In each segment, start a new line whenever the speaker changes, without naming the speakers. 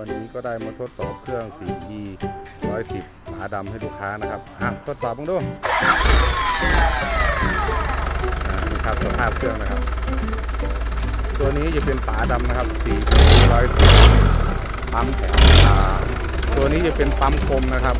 วันนี้ก็ได้มาทดสอบเครื่อง 4E 110ฝาดำให้ลูกค้านะครับอะทดสอบมึงดูนี่ครับสภาพเครื่องนะครับ ตัวนี้จะเป็นฝาดำนะครับ 4E 110ปั๊มแถวตัวนี้จะเป็นปั๊มคมนะครับ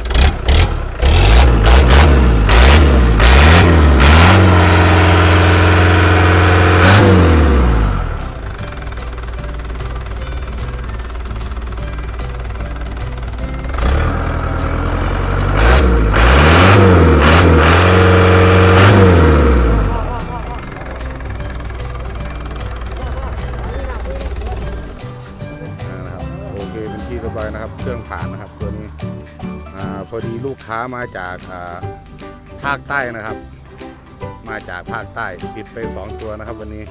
พอดีลูกค้ามาจากภาคใต้นะครับ มาจากภาคใต้ติดไปสองตัวนะครับ วันนี้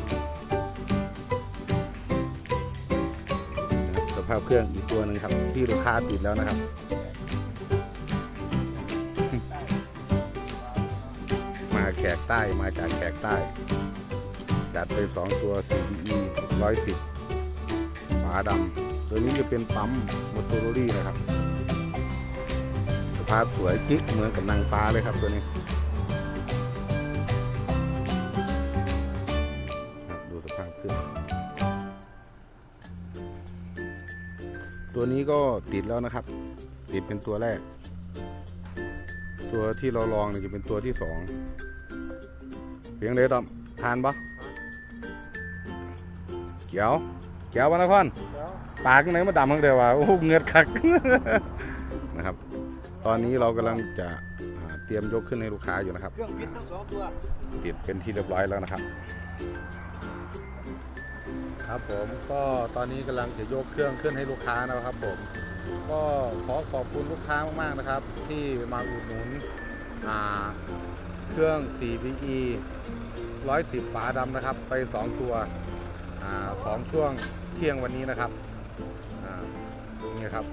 สภาพเครื่องอีกตัวหนึ่งครับ ที่ลูกค้าติดแล้วนะครับมาแขกใต้มาจากแขกใต้ จัดไปสองตัว CBE 110ฝาดำตัวนี้จะเป็นปั๊มมอเตอร์รี่นะครับ ภาพสวยกิ๊กเหมือนกับนางฟ้าเลยครับตัวนี้ครับดูสภาพเครื่องตัวนี้ก็ติดแล้วนะครับ ติดเป็นตัวแรก ตัวที่เราลองเนี่ยจะเป็นตัวที่สองเพียงเลยตอมทานปะเขียวเขียววะนครปากไหนมาดำทั้งเดียวว่ะโอ้โหเหงือดคักนะครับ ตอนนี้เรากำลังจะเตรียมยกขึ้นให้ลูกค้าอยู่นะครับ
เครื่องพิษทั้งสองตัว
ติดเป็นที่เรียบร้อยแล้วนะครับ ครับผมก็ตอนนี้กำลังจะยกเครื่องขึ้นให้ลูกค้านะครับผม ก็ขอขอบคุณลูกค้ามากๆนะครับ ที่มาอุดหนุนเครื่อง 4PE 110ฝาดำนะครับ ไป 2 ตัวอ่าสองช่วงเที่ยงวันนี้นะครับ นี่ครับ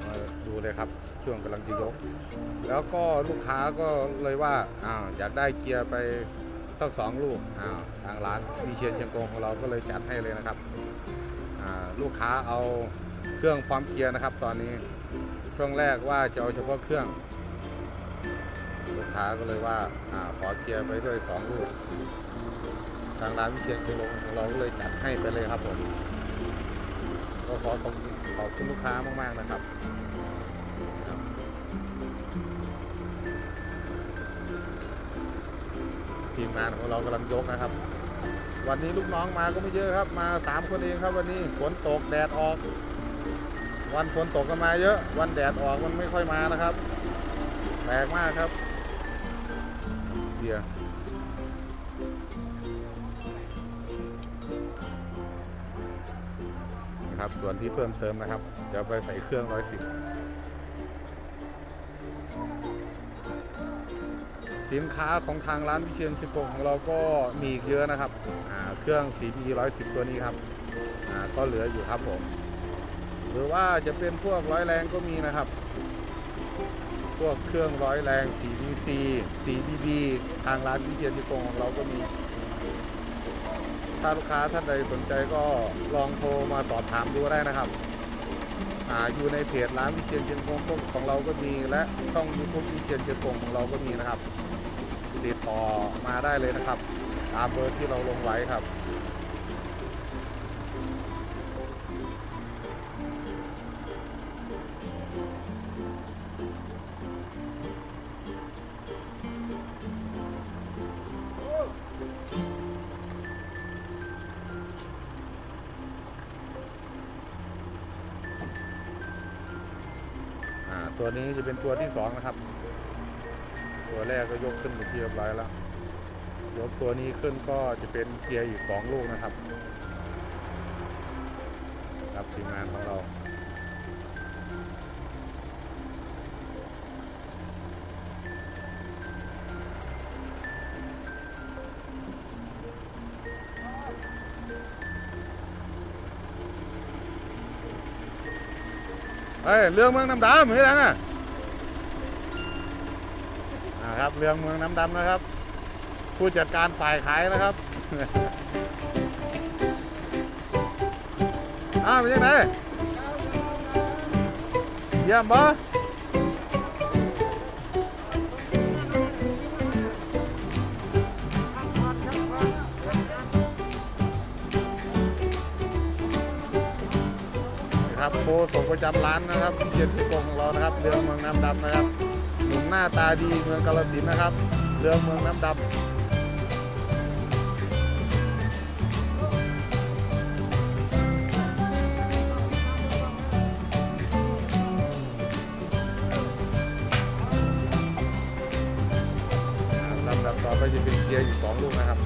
ดูเลยครับช่วงกำลังจะยก แล้วก็ลูกค้าก็เลยว่าอ้าวอยากได้เกียร์ไปสักสองลูกอ้าวทางร้านมีเชียนเชียงกงของเราก็เลยจัดให้เลยนะครับลูกค้าเอาเครื่องพร้อมเกียร์นะครับ ตอนนี้ช่วงแรกว่าจะเอาเฉพาะเครื่อง ลูกค้าก็เลยว่าอาขอเกียร์ไปด้วยสองลูกทางร้านวิเชียนเชียงกงของเราก็เลยจัดให้ไปเลยครับผม ขอขอบคุณขอบคุณลูกค้ามาก ๆ นะครับทีมงานของเรากำลังยกนะครับ วันนี้ลูกน้องมาก็ไม่เยอะครับ มาสามคนเองครับวันนี้ฝนตกแดดออก วันฝนตกก็มาเยอะ วันแดดออกมันไม่ค่อยมานะครับแปลกมากครับเดีย นะครับ ส่วนที่เพิ่มเติมนะครับเดี๋ยวไปใส่เครื่องร้อยสิบสินค้าของทางร้านวิเชียนชิโกของเราก็มีเยอะนะครับเครื่อง CP 110 ตัวนี้ครับก็เหลืออยู่ครับผม หรือว่าจะเป็นพวกร้อยแรงก็มีนะครับ พวกเครื่องร้อยแรง 4DC 4BB ทางร้านวิเชียนชิโกของเราก็มี ถ้าลูกค้าท่านใดสนใจก็ลองโทรมาสอบถามดูได้นะครับอ่าอยู่ในเพจร้านวิเชียนเชียงคงของเราก็มีและช่องยูทูบวิเชียนเชียงคงของเราก็มีนะครับ ติดต่อมาได้เลยนะครับ ตามเบอร์ที่เราลงไว้ครับ ตัวนี้จะเป็นตัวที่สองนะครับ ตัวแรกก็ยกขึ้นเป็นที่เรียบร้อยแล้ว ยกตัวนี้ขึ้นก็จะเป็นเกียร์อีกสองลูกนะครับ ครับทีมงานของเรา เฮ้ยเรื่องเมืองน้ำดำเห็นยังอะครับเรื่องเมืองน้ำดำนะครับ ผู้จัดการฝ่ายขายนะครับอ้าวเป็นยังไงเยี่ยม ปะนี่ครับโคสงประจำร้านนะครับเกียรติพงของเรานะครับเรือเมืองน้ำดำนะครับหนุ่มหน้าตาดีเมืองกาฬสินนะครับเรือเมืองน้ำดำลำดับต่อไปจะเป็นเกียร์อยู่สองลูกนะครับ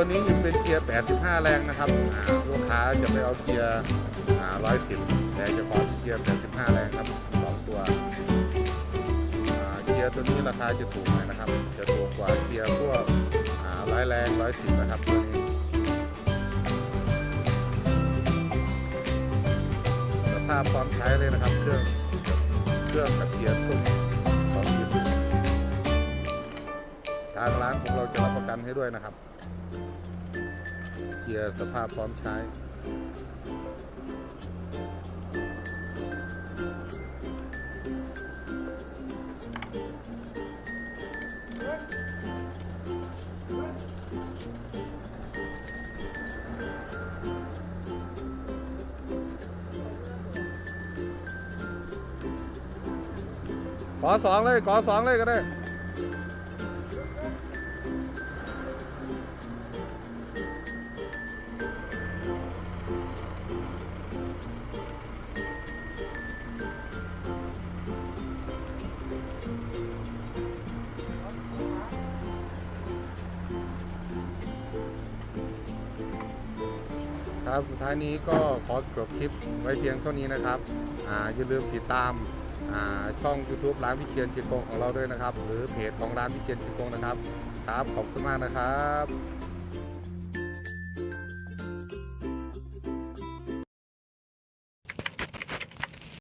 ตัวนี้เป็นเกียร์ 85 แรงนะครับลูกค้าจะไปเอาเกียร์ 110 แต่จะขอเกียร์ 85 แรงครับสองตัวเกียร์ตัวนี้ราคาจะถูกหน่อยนะครับ จะถูกกว่าเกียร์พวกอ่าร้อยแรงร้อยสิบนะครับตัวนี้สภาพพร้อมใช้เลยนะครับ เครื่องเครื่องกับเกียร์ตุ้มสองชิ้ทางร้านของเราจะรับประกันให้ด้วยนะครับ กียร์สภาพพร้อมใช้ขอสองเลยขอสองเลยก็ได้ ครับสุดท้ายนี้ก็ขอจบคลิปไว้เพียงเท่านี้นะครับอ่าอย่าลืมติดตามอ่าช่อง YouTube ร้านพิเชียนจิตกงของเราด้วยนะครับ หรือเพจของร้านพิเชียนจิตกงนะครับ ครับขอบคุณมากนะครับ